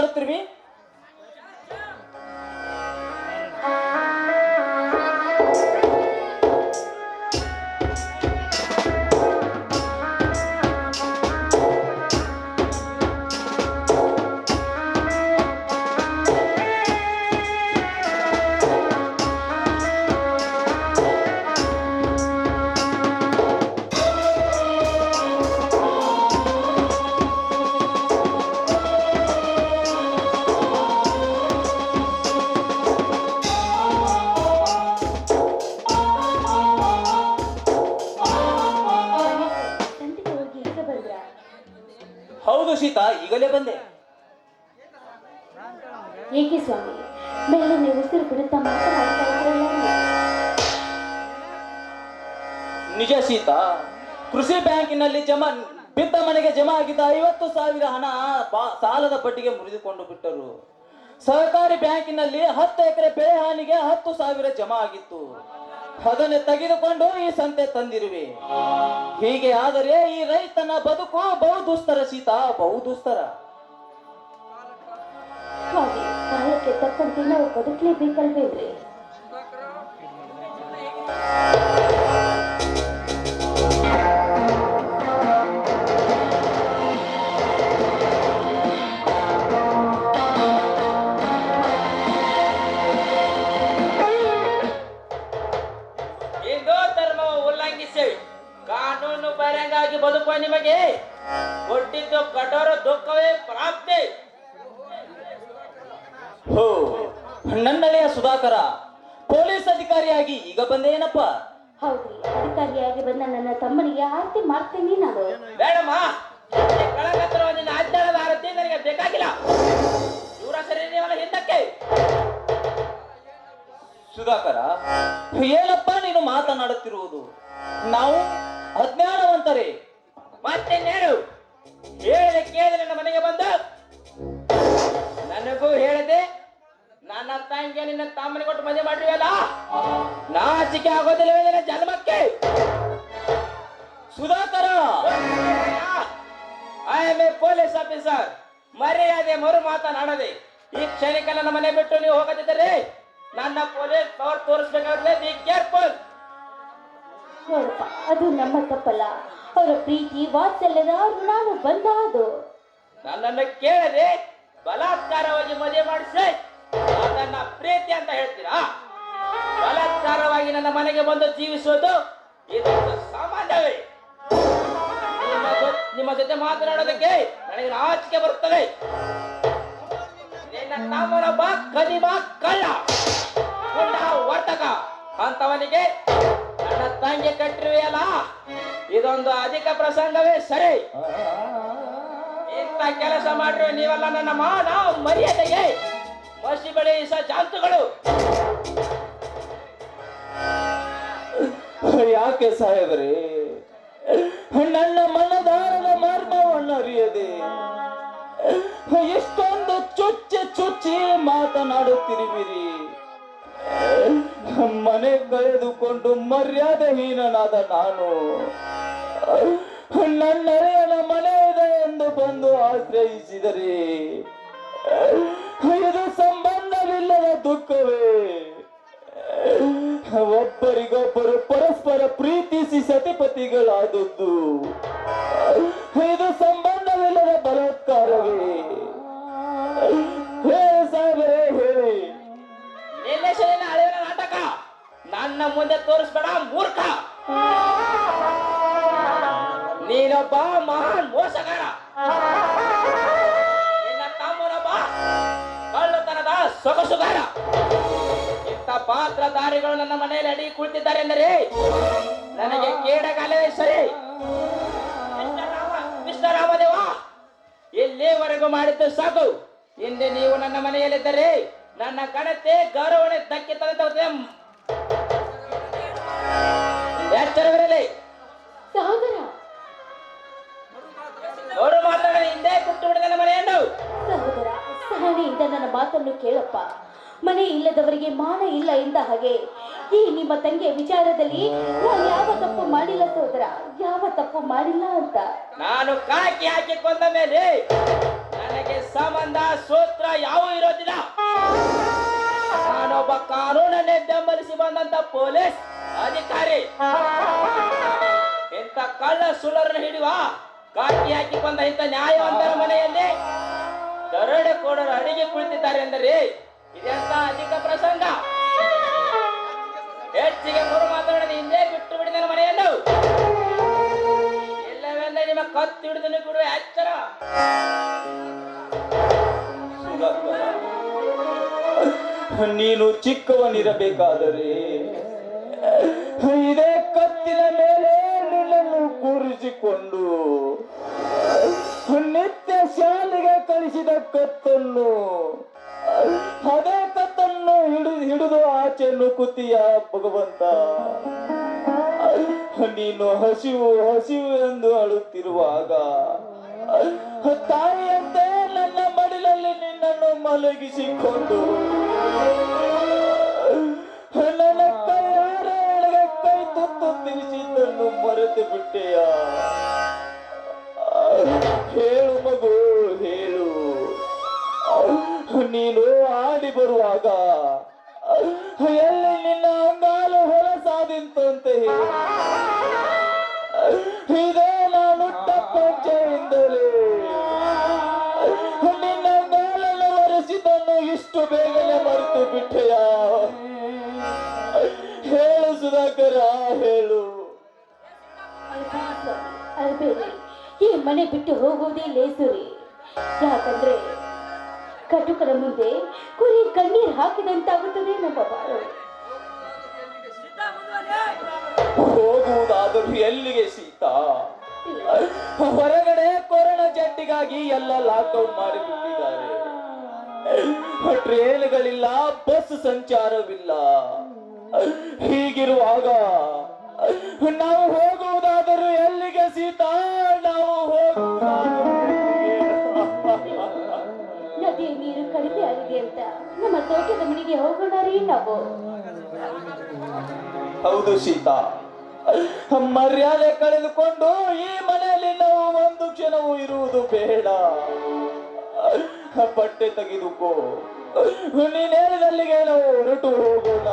ಮಾತನಾಡುತ್ತಿರುವಿ ಬಂದೆ. ಏಕೆ ಸ್ವಾಮಿ? ಮೆಲ್ಲನೆ ಉಸಿರು ಬಿಡುತ್ತಾ ಮಾತನಾಡ್ತಾ ಇದ್ರಲ್ಲ ನಿಜ ಸೀತಾ ಕೃಷಿ ಬ್ಯಾಂಕಿನಲ್ಲಿ ಜಮಾ ಬಿದ್ದ ಮನೆಗೆ ಜಮಾ ಆಗಿದ್ದ ಐವತ್ತು ಸಾವಿರ ಹಣ ಸಾಲದ ಬಡ್ಡಿಗೆ ಮುರಿದುಕೊಂಡು ಬಿಟ್ಟರು. ಸಹಕಾರಿ ಬ್ಯಾಂಕಿನಲ್ಲಿ ಹತ್ತು ಎಕರೆ ಬೆಳೆ ಹಾನಿಗೆ ಹತ್ತು ಸಾವಿರ ಜಮಾ ಆಗಿತ್ತು. ಅದನ್ನೇ ತೆಗೆದುಕೊಂಡು ಈ ಸಂತೆ ತಂದಿರುವೆ. ಹೀಗೆ ಆದರೆ ಈ ರೈತನ ಬದುಕು ಬಹು ದುಸ್ತರ ಸೀತಾ ಬಹು ದುಸ್ತರ ಸ್ವಾಮಿ ಕಾಲಕ್ಕೆ ತಕ್ಕಂತೆ ನಾವು ಬದುಕಲೇಬೇಕಲ್ವೇನ್ರಿ? ನನ್ನ ತಮ್ಮನಿಗೆ ಆರತಿ ಮಾಡ್ತೀನಿ ನಾನು. ಬೇಡಮ್ಮ. ಈ ಕಳಂಕತ್ತಿರುವ ನಿನ್ನ ಅಜ್ಞಾನದ ಆರತಿ ನನಗೆ ಬೇಕಾಗಿಲ್ಲ. ದೂರ ಸರಿ ನೀವಲ್ಲ ಹಿಂದಕ್ಕೆ. ಸುಧಾಕರ ಏನಪ್ಪ ನೀನು ಮಾತನಾಡುತ್ತಿರುವುದು. ನಾವು ಅಜ್ಞಾನವಂತರೇ. ಮತ್ತಿನ್ನೇನು ಹೇಳಿದ ಕೇಳಿದ ನನ್ನ ಮನೆಗೆ ಬಂದ? ನನಗೂ ಹೇಳಿದೆ, ನನ್ನ ತಂಗಿಗೆ ನಿನ್ನ ತಮ್ಮನ ಕೊಟ್ಟು ಮದುವೆ ಮಾಡಿವಲ್ಲ ನಾಚಿಕೆ ಆಗೋದಿಲ್ಲ ನಿನ್ನ ಜನ್ಮಕ್ಕೆ. Sudhakara I am a police officer ಮರ್ಯಾದೆ ಮರು ಮಾತನಾಡದೆ ಈ ಕ್ಷಣಿಕ ನನ್ನ ಮನೆ ಬಿಟ್ಟು ನೀವು ಹೋಗದಿದ್ದರೆ ನನ್ನ ಪೊಲೀಸ್ ಪವರ್ ತೋರಿಸ್ಬೇಕಾದ್ರೆ ಬಿ ಕೇರ್ಫುಲ್ ಅದು ನಮ್ಮ ತಪ್ಪಲ್ಲ ಅವರ ಪ್ರೀತಿ ವಾತ್ಸಲ್ಯದ ಬಂದ ಅದು ನನ್ನನ್ನು ಕೇಳದೆ ಬಲಾತ್ಕಾರವಾಗಿ ಮದುವೆ ಮಾಡಿಸಿ ನನ್ನ ಪ್ರೀತಿ ಅಂತ ಹೇಳ್ತೀರಾ ಬಲಾತ್ಕಾರವಾಗಿ ನನ್ನ ಮನೆಗೆ ಬಂದು ಜೀವಿಸೋದು ಇದೊಂದು ಸಾಮಾನ್ಯವೇ ನಿಮ್ಮ ಜೊತೆ ಮಾತನಾಡೋದಕ್ಕೆ ನನಗೆ ನಾಚಿಕೆ ಬರುತ್ತದೆ. ನಿನ್ನ ಕದಿಮ ಕಳ್ಳ. ವರ್ತಕ. ಅಂತವನಿಗೆ ನನ್ನ ತಂಗಿ ಕಟ್ಟಿರುವೆಯಲ್ಲ, ಇದೊಂದು ಅಧಿಕ ಪ್ರಸಂಗವೇ ಸರಿ. ಇಂಥ ಕೆಲಸ ಮಾಡಿರುವ ನೀವೆಲ್ಲ ನನ್ನ ಮಾನ ಮರ್ಯಾದೆಗೆ ಮಸಿ ಬಳಿ ಸ ಜಾಂತುಗಳು. ಯಾಕೆ ಸಾಹೇಬರೇ? ನನ್ನ ಮನದಾರದ ಮರ್ಮವನ್ನು ಅರಿಯದೆ ಎಷ್ಟೊಂದು ಚುಚ್ಚಿ ಚುಚ್ಚಿ ಮಾತನಾಡುತ್ತಿರುವಿರಿ. ಮನೆ ಕಳೆದುಕೊಂಡು ಮರ್ಯಾದೆ ಹೀನನಾದ ನಾನು ನನ್ನರೆಯನ ಮನೆ ಇದೆ ಎಂದು ಬಂದು ಆಶ್ರಯಿಸಿದರೆ, ಇದು ಸಂಬಂಧವಿಲ್ಲದ ದುಃಖವೇ. ಒಬ್ಬರಿಗೊಬ್ಬರು ಪರಸ್ಪರ ಪ್ರೀತಿಸಿ ಸತಿಪತಿಗಳಾದದ್ದು ಇದು ಸಂಬಂಧವಿಲ್ಲದ ಬಲಾತ್ಕಾರವೇ. ಹೇಳಿ ಸಾಗರೇ ಹೇಳಿ. ಹಳೆಯನ ನಾಟಕ ನನ್ನ ಮುಂದೆ ತೋರಿಸ್ಬೇಡ, ಮೂರ್ಖ. ನೀನೊಬ್ಬ ಮಹಾನ್ ಮೋಸಗಾರ. ನಿನ್ನ ತಮ್ಮನೊಬ್ಬ ಕಳ್ಳತನದ ಸೊಗಸುಗಾರ. ಇಂಥ ಪಾತ್ರಧಾರಿಗಳು ನನ್ನ ಮನೆಯಲ್ಲಿ ಅಡಿ ಕುಳಿತಿದ್ದಾರೆ ಎಂದರೆ ನನಗೆ ಕೇಡಗಾಲವೇ ಸರಿ. ಮಿಸ್ಟರ್ ರಾಮ- ಮಿಸ್ಟರ್ ರಾಮದೇವ ಇಲ್ಲಿವರೆಗೂ ಮಾಡಿದ್ದು ಸಾಕು. ಹಿಂದೆ ನೀವು ನನ್ನ ಮನೆಯಲ್ಲಿದ್ದರೆ ನನ್ನ ಕಣತೆ ಗೌರವಣೆ ಧಕ್ಕೆ ತಂದೆ ಎಚ್ಚರವಿರಲಿ ಸಹೋದರ ಅವರು ಮಾತಾಡ ಹಿಂದೆ ಬಿಟ್ಟು ಬಿಡ ನನ್ನ ಮನೆಯನ್ನು ಸಹೋದರ ಸಹನೆಯಿಂದ ನನ್ನ ಮಾತನ್ನು ಕೇಳಪ್ಪ. ಮನೆ ಇಲ್ಲದವರಿಗೆ ಮಾನ ಇಲ್ಲ ಎಂದ ಹಾಗೆ ಈ ನಿಮ್ಮ ತಂಗಿಯ ವಿಚಾರದಲ್ಲಿ ನಾನು ಯಾವ ತಪ್ಪು ಮಾಡಿಲ್ಲ ಸೋದರ ಯಾವ ತಪ್ಪು ಮಾಡಿಲ್ಲ ಅಂತ. ನಾನು ಕಾಕಿ ಹಾಕಿ ಕೊಂದ ಮೇಲೆ ನನಗೆ ಸಂಬಂಧ ಸೂತ್ರ ಯಾವ ಇರೋದಿಲ್ಲ. ನಾನೊಬ್ಬ ಕಾನೂನನ್ನೇ ಬೆಂಬಲಿಸಿ ಬಂದಂತ ಪೊಲೀಸ್ ಅಧಿಕಾರಿ. ಇಂಥ ಕಳ್ಳ ಸುಳ್ಳರನ್ನು ಹಿಡಿಯುವ? ಕಾಕಿ ಹಾಕಿ ಬಂದ ಇಂಥ ನ್ಯಾಯವಂತರ ಮನೆಯಲ್ಲಿ ದರೋಡೆ ಕೋಡರು ಅಡಿಗೆ ಕುಳಿತಿದ್ದಾರೆ ಎಂದರೆ ಇದೆಂತ ಅಧಿಕ ಪ್ರಸಂಗ? ಹೆಚ್ಚಿಗೆ ಮೂರು ಮಾತಾಡದೆ ಹಿಂದೆ ಬಿಟ್ಟು ಬಿಡಿದ ಮನೆಯನ್ನು. ಇಲ್ಲವೆಂದರೆ ನಿಮ್ಮ ಕತ್ತು ಹಿಡಿದನು ಬಿಡುವ ಎಚ್ಚರ ನೀನು ಚಿಕ್ಕವನಿರಬೇಕಾದರೆ ಇದೇ ಕತ್ತಿನ ಮೇಲೆ ನಿನ್ನನ್ನು ಕೂರಿಸಿಕೊಂಡು ನಿತ್ಯ ಶಾಲೆಗೆ ಕಳಿಸಿದ ಕತ್ತನ್ನು ಅದೇ ಹಿಡಿದು ಆಚೆ ನುಕುತಿಯ ಭಗವಂತ. ನೀನು ಹಸಿವು ಹಸಿವು ಎಂದು ಅಳುತ್ತಿರುವಾಗ, ತಾಯಿಯಂತೆ ನನ್ನ ಮಡಿಲಲ್ಲಿ ನಿನ್ನನ್ನು ಮಲಗಿಸಿಕೊಂಡು, ನನ್ನ ಕೈ ಕೈ ತುತ್ತು ತಿನಿಸಿದ್ದನ್ನು ಮರೆತು ಬಿಟ್ಟೆಯ ಅಲ್ಬೇಡಿ ಈ ಮನೆ ಬಿಟ್ಟು ಹೋಗೋದೇ ಲೇಸು ರೀ ಯಾಕಂದ್ರೆ ಕಟುಕರ ಮುಂದೆ ಕುರಿ ಕಣ್ಣೀರ್ ಹಾಕಿದಂತಾಗುತ್ತದೆ ನಮ್ಮ ಬಾಳು. ಹೋಗುವುದಾದರೂ ಎಲ್ಲಿಗೆ ಸೀತಾ? ಹೊರಗಡೆ ಕೊರೋನಾ ಜಡ್ಡಿಗಾಗಿ ಎಲ್ಲ ಲಾಕ್ಡೌನ್ ಮಾಡಿಬಿಟ್ಟಿದ್ದಾರೆ. ಟ್ರೇನ್ಗಳಿಲ್ಲ ಬಸ್ ಸಂಚಾರವಿಲ್ಲ. ಹೀಗಿರುವಾಗ ನಾವು ಹೋಗುವುದಾದರೂ ಮನೆಗೆ ಹೋಗೋಣ ರೀ ನಾವು. ಹೌದು ಸೀತಾ. ಮರ್ಯಾದೆ ಕಳೆದುಕೊಂಡು ಈ ಮನೆಯಲ್ಲಿ ನಾವು ಒಂದು ಕ್ಷಣವೂ ಇರುವುದು ಬೇಡ. ಬಟ್ಟೆ ತೆಗೆದುಕೋ. ನೀನ್ ನಾವು ಹೊರಟು ಹೋಗೋಣ.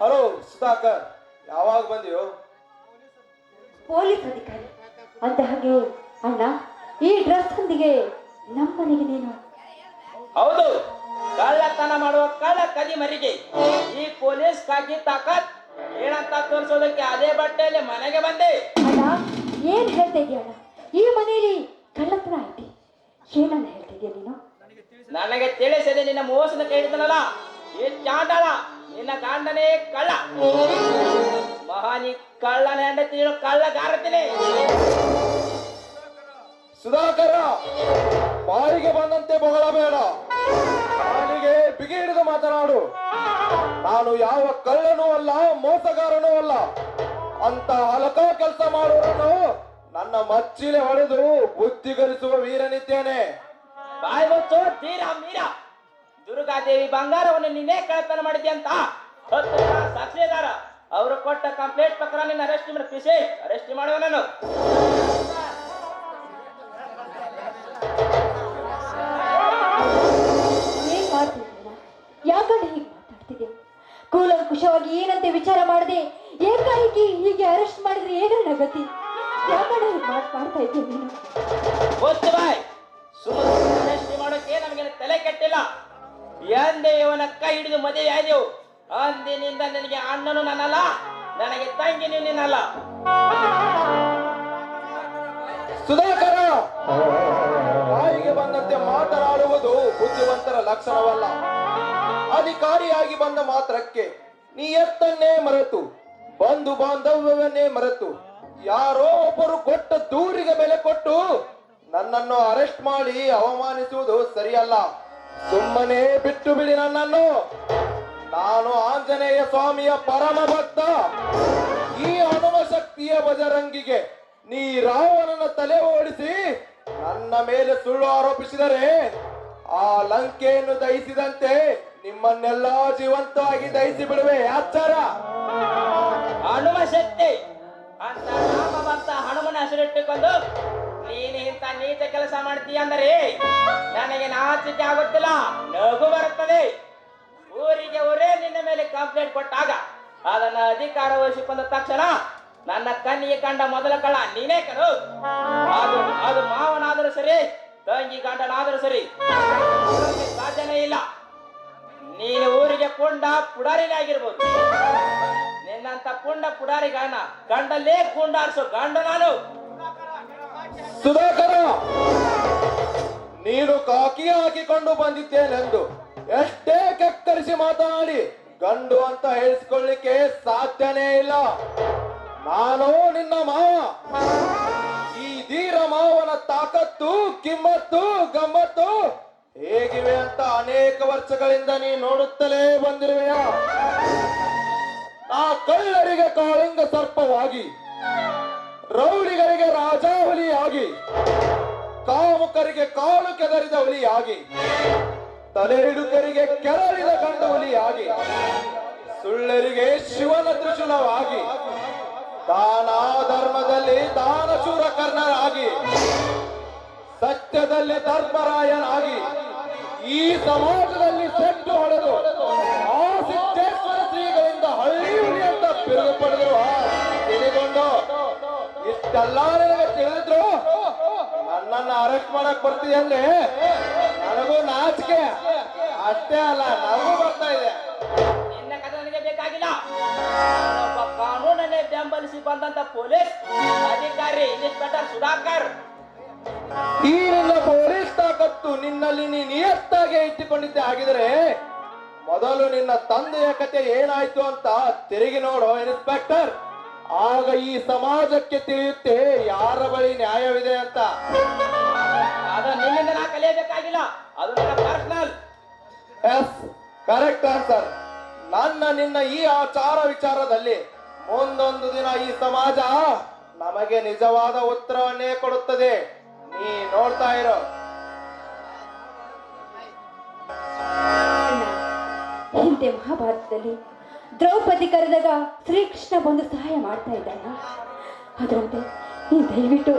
ಹಲೋ ಸುಧಾಕರ್ ಯಾವಾಗ ಬಂದಿಯೋ? ಪೊಲೀಸ್ ಅಧಿಕಾರಿ. ಅಂತ ಹಾಗೆ ಅಣ್ಣ ಈ ಡ್ರೆಸ್ ಒಂದಿಗೆ ನಮ್ಮನೆಗೆ ನೀನು. ಹೌದು ಕಳ್ಳತನ ಮಾಡುವ ಕಳ್ಳ ಕದಿ ಮರಿಗೆ ಈ ಪೊಲೀಸ್ ಕಾಕಿ ತಾಕತ್. ಏನಂತ ತೋರಿಸೋದಕ್ಕೆ ಅದೇ ಬಟ್ಟೆಯಲ್ಲಿ ಮನೆಗೆ ಬಂದೆ. ಅಣ್ಣ ಏನ್ ಹೇಳ್ತಾ ಇದೀಯ ಅಣ್ಣ? ಈ ಮನೆಯಲ್ಲಿ ಕಳ್ಳತನ ಐತಿ. ಏನನ್ನ ಹೇಳ್ತಾ ಇದೀಯ ನೀನು? ನನಗೆ ತಿಳಿಸದೆ ನಿನ್ನ ಮೋಸನ ಕೇಳಿದನಲ್ಲ ಏನ್ ಚಾಂಡಾಳ ನಿನ್ನ ಗಂಡನೇ ಕಳ್ಳ. ಮಹಾನಿ ಕಳ್ಳನ ಹೆಂಡತಿ ಕಳ್ಳಗಾರತಿನಿ. ಸುಧಾಕರ ಬಾರಿಗೆ ಬಂದಂತೆ ಬೇಡ ಬಾಳಿಗೆ ಬಿಗಿ ಹಿಡಿದು ಮಾತನಾಡು. ನಾನು ಯಾವ ಕಳ್ಳನೂ ಅಲ್ಲ ಮೋಸಗಾರನೂ ಅಲ್ಲ. ಅಂತ ಹಲಕ ಕೆಲಸ ಮಾಡುವವರನ್ನು ನನ್ನ ಮಚ್ಚಿಲೆ ಹೊಡೆದು ಬುದ್ಧಿಗರಿಸುವ ವೀರನಿದ್ದೇನೆ. ಬಾಯ್ ಮುಚ್ಚು ಮೀರಾ ಮೀರ. ದುರ್ಗಾದೇವಿ ಬಂಗಾರವನ್ನು ನಿನ್ನೆ ಕಳತನ ಮಾಡಿದ್ದೆ ಅಂತ? ಹತ್ತು ಜನ ಸಾಕ್ಷಿದಾರ ಅವರು ಕೊಟ್ಟ ಕಂಪ್ಲೇಂಟ್ ಪ್ರಕಾರ ನಿನ್ನ ಅರೆಸ್ಟ್ ಮಾಡಿ ಪಿಸಿ ಅರೆಸ್ಟ್ ಮಾಡುವ ನಾನು. ಯಾಕಂದ್ರೆ ಹೀಗೆ ಕೂಲಂಕುಷವಾಗಿ ಏನಂತೆ ವಿಚಾರ ಮಾಡದೆ? ಏಕಾಏಕಿ ಹೀಗೆ ಅರೆಸ್ಟ್ ಮಾಡಿದ್ರೆ ಏನ ಗತಿ ಯಾಕಂದ್ರೆ ಹೀಗೆ ಮಾಡ್ತಾ ಇದ್ದೀನಿ ಸುಮ್ಮನೆ ಅರೆಸ್ಟ್ ಮಾಡೋಕೆ ನಮಗೆ ತಲೆ ಕೆಟ್ಟಿಲ್ಲ. ಎಂದೇ ಇವನ ಕೈ ಹಿಡಿದು ಮದುವೆ ಆದೆವು ಅಂದಿನಿಂದ ನನಗೆ ಅಣ್ಣನು ನನ್ನಲ್ಲ, ನನಗೆ ತಂಗಿನೂ ನಿನ್ನಲ್ಲ. ಸುಧಾಕರ, ಬಾಯಿಗೆ ಬಂದಂತೆ ಮಾತನಾಡುವುದು ಬುದ್ಧಿವಂತರ ಲಕ್ಷಣವಲ್ಲ. ಅಧಿಕಾರಿಯಾಗಿ ಬಂದ ಮಾತ್ರಕ್ಕೆ ನೀ ಎತ್ತನ್ನೇ ಮರೆತು, ಬಂಧು ಬಾಂಧವ್ಯವನ್ನೇ ಮರೆತು, ಯಾರೋ ಒಬ್ಬರು ಕೊಟ್ಟ ದೂರಿಗೆ ಬೆಲೆ ಕೊಟ್ಟು ನನ್ನನ್ನು ಅರೆಸ್ಟ್ ಮಾಡಿ ಅವಮಾನಿಸುವುದು ಸರಿಯಲ್ಲ. ಸುಮ್ಮನೆ ಬಿಟ್ಟು ಬಿಡಿ ನನ್ನನ್ನು. ನಾನು ಆಂಜನೇಯ ಸ್ವಾಮಿಯ ಪರಮ ಭಕ್ತ. ಈ ಹನುಮ ಶಕ್ತಿಯ ಬಜರಂಗಿಗೆ ನೀ ರಾವಣನ ತಲೆ ಓಡಿಸಿ ನನ್ನ ಮೇಲೆ ಸುಳ್ಳು ಆರೋಪಿಸಿದರೆ ಆ ಲಂಕೆಯನ್ನು ದಹಿಸಿದಂತೆ ನಿಮ್ಮನ್ನೆಲ್ಲ ಜೀವಂತವಾಗಿ ದಹಿಸಿ ಬಿಡುವೆ. ಆಚಾರ ಹನುಮ ಶಕ್ತಿ ಅಂತ ಭಕ್ತ ಹನುಮನ ಹೆಸರಿಟ್ಟುಕೊಂಡು ಇಂಥ ನೀಚ ಕೆಲಸ ಮಾಡ್ತೀಯ ಅಂದರೆ ನನಗೆ ನಾಚಿಕೆ ಆಗುತ್ತಿಲ್ಲ, ನಗು ಬರುತ್ತದೆ. ಊರಿಗೆ ಊರೇ ನಿನ್ನ ಮೇಲೆ ಕಂಪ್ಲೇಂಟ್ ಕೊಟ್ಟಾಗ ಅದನ್ನ ಅಧಿಕಾರ ವಹಿಸಿಕೊಂಡ ತಕ್ಷಣ ನನ್ನ ಕಣ್ಣಿಗೆ ಕಂಡ ಮೊದಲ ಕಳ ನೀನೇ ಕರು ಅದು ಅದು ಮಾವನಾದರೂ ಸರಿ, ತಂಗಿ ಗಂಡನಾದರೂ ಸರಿ ಸಾಧ್ಯನೇ ಇಲ್ಲ. ನೀನು ಊರಿಗೆ ಪುಂಡ ಪುಡಾರಿನೇ ಆಗಿರ್ಬೋದು. ನಿನ್ನಂತ ಪುಂಡ ಪುಡಾರಿಗಳನ್ನ ಗಂಡಲ್ಲೇ ಕುಂಡಾರ್ಸು ಗಂಡ ನಾನು. ಸುಧಾಕರ, ನೀನು ಕಾಕಿ ಹಾಕಿಕೊಂಡು ಬಂದಿದ್ದೇನೆಂದು ಎಷ್ಟೇ ಕೆಕ್ಕರಿಸಿ ಮಾತನಾಡಿ ಗಂಡು ಅಂತ ಹೇಳಿಸ್ಕೊಳ್ಳಿಕ್ಕೆ ಸಾಧ್ಯನೇ ಇಲ್ಲ. ನಾನು ನಿನ್ನ ಮಾವ. ಈ ಧೀರ ಮಾವನ ತಾಕತ್ತು, ಕಿಮ್ಮತ್ತು, ಗಮ್ಮತ್ತು ಹೇಗಿವೆ ಅಂತ ಅನೇಕ ವರ್ಷಗಳಿಂದ ನೀ ನೋಡುತ್ತಲೇ ಬಂದಿರುವೆಯ. ಆ ಕಳ್ಳರಿಗೆ ಕಾಳಿಂಗ ಸರ್ಪವಾಗಿ ರೌಡಿಗರಿಗೆ ರಾಜಾಹುಲಿಯಾಗಿ ಕಾಮುಕರಿಗೆ ಕಾಲು ಕೆದರಿದ ಹುಲಿಯಾಗಿ ತಲೆ ಹಿಡುಕರಿಗೆ ಕೆರಳಿದ ಗಂಡು ಹುಲಿಯಾಗಿ, ಸುಳ್ಳರಿಗೆ ಶಿವನ ತ್ರಿಶೂಲವಾಗಿ ದಾನ ಧರ್ಮದಲ್ಲಿ ದಾನಶೂರ ಕರ್ಣರಾಗಿ, ಸತ್ಯದಲ್ಲಿ ಧರ್ಮರಾಯನಾಗಿ, ಈ ಸಮಾಜದಲ್ಲಿ ಸೆಟ್ಟು ಹೊಡೆದು, ಆ ಸಿದ್ದೇಶ್ವರ ಶ್ರೀಗಳಿಂದ ಹಳ್ಳಿ ಹುಲಿ ಅಂತ ಇಷ್ಟೆಲ್ಲ ನಿನಗೆ ತಿಳಿದ್ರು ನನ್ನನ್ನ ಅರೆಸ್ಟ್ ಮಾಡಕ್ ಬರ್ತೀಯ ಅಂದ್ರೆ ನನಗೂ ನಾಚಿಕೆ. ಅಷ್ಟೇ ಅಲ್ಲ ನನಗೂ ಬರ್ತಾ ಇದೆ. ನಿನ್ನ ಕಥೆ ನನಗೆ ಬೇಕಾಗಿಲ್ಲ. ಒಬ್ಬ ಕಾನೂನನ್ನೇ ಬೆಂಬಲಿಸಿ ಬಂದಂತ ಪೊಲೀಸ್ ಅಧಿಕಾರಿ ಇನ್ಸ್ಪೆಕ್ಟರ್ ಸುಧಾಕರ್. ಈ ನಿನ್ನ ಪೊಲೀಸ್ ತಾಕತ್ತು ನಿನ್ನಲ್ಲಿ ನೀ ನಿಯತ್ತಾಗಿ ಇಟ್ಟುಕೊಂಡಿದ್ದೆ. ಆಗಿದ್ರೆ ಮೊದಲು ನಿನ್ನ ತಂದೆಯ ಕತೆ ಏನಾಯ್ತು ಅಂತ ತಿರುಗಿ ನೋಡು ಇನ್ಸ್ಪೆಕ್ಟರ್. ಆಗ ಈ ಸಮಾಜಕ್ಕೆ ತಿಳಿಯುತ್ತೆ ಯಾರ ಬಳಿ ನ್ಯಾಯವಿದೆ ಅಂತ. ಅದು ನಿನ್ನಿಂದ ನಾ ಕಲಿಯಬೇಕಾಗಿಲ್ಲ. ಅದು ನನ್ನ ಪರ್ಸನಲ್ ಎಸ್ ಕರೆಕ್ಟ್ ಆನ್ಸರ್ ನನ್ನ ನಿನ್ನ ಈ ಆಚಾರ ವಿಚಾರದಲ್ಲಿ ಮುಂದೊಂದು ದಿನ ಈ ಸಮಾಜ ನಮಗೆ ನಿಜವಾದ ಉತ್ತರವನ್ನೇ ಕೊಡುತ್ತದೆ. ನೀ ನೋಡ್ತಾ ಇರೋ. ಹಿಂದೆ ಮಹಾಭಾರತದಲ್ಲಿ ದ್ರೌಪದಿ ಕರೆದಾಗ ಶ್ರೀಕೃಷ್ಣ ಬಂದು ಸಹಾಯ ಮಾಡ್ತಾ ಇದ್ದಾನೆ. ಅದರಂತೆ ನೀನು ದಯವಿಟ್ಟು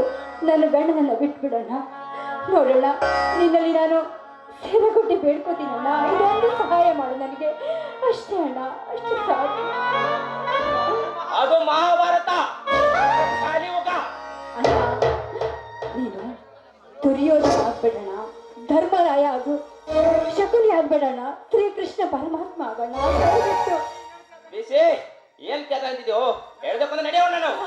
ನನ್ನ ಗಂಡನನ್ನ ಬಿಟ್ಬಿಡೋಣ. ನೋಡೋಣ ನಿನ್ನಲ್ಲಿ ನಾನು ಸೇವೆ ಕೊಟ್ಟು ಬೇಡ್ಕೋತೀನಣ್ಣ ಇದೊಂದು ಸಹಾಯ ಮಾಡು ನನಗೆ. ಅಷ್ಟೇ ಅಣ್ಣ ಅಷ್ಟೇ ಸಾಕು. ಅದು ಮಹಾಭಾರತ. ನೀನು ದುರ್ಯೋಧನ ಆಗ್ಬೇಡಣ ಧರ್ಮರಾಯ ಆಗು ಶಕುನಿ ಆಗ್ಬೇಡಣ ಶ್ರೀಕೃಷ್ಣ ಪರಮಾತ್ಮ ಆಗೋಣ. ಬಿಸಿ ಏನ್ ಕೆಲಸ ಅಂತಿದ್ಯೋ ಹೇಳ್ಬೇಕಂದ್ರೆ ನಡೆಯೋಣ ನಾವು.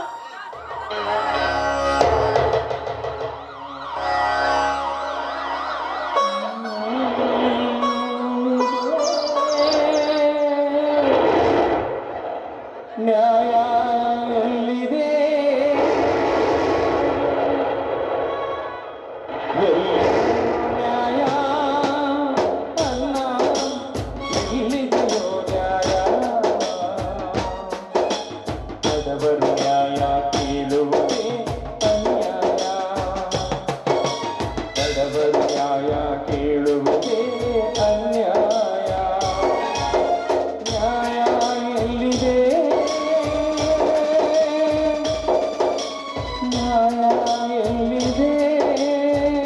ನ್ಯಾಯ